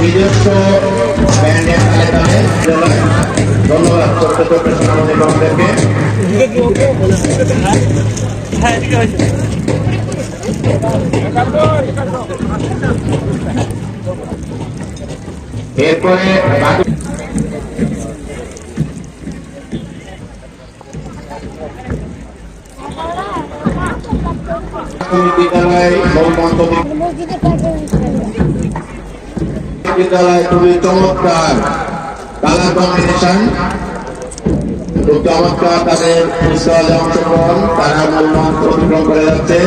নিজস্ব ব্যান্ডের ধন্যবাদ ছোট্ট ছোট্ট সোনামণি বাবুদেরকে এরপরে বাকি প্রাথমিক বিদ্যালয় বিদ্যালয় খুবই চমৎকার কালার কম্বিনেশন চমৎকার তাদের উৎসবে অংশগ্রহণ তারা মূল মঞ্চ অতিক্রম করে যাচ্ছে।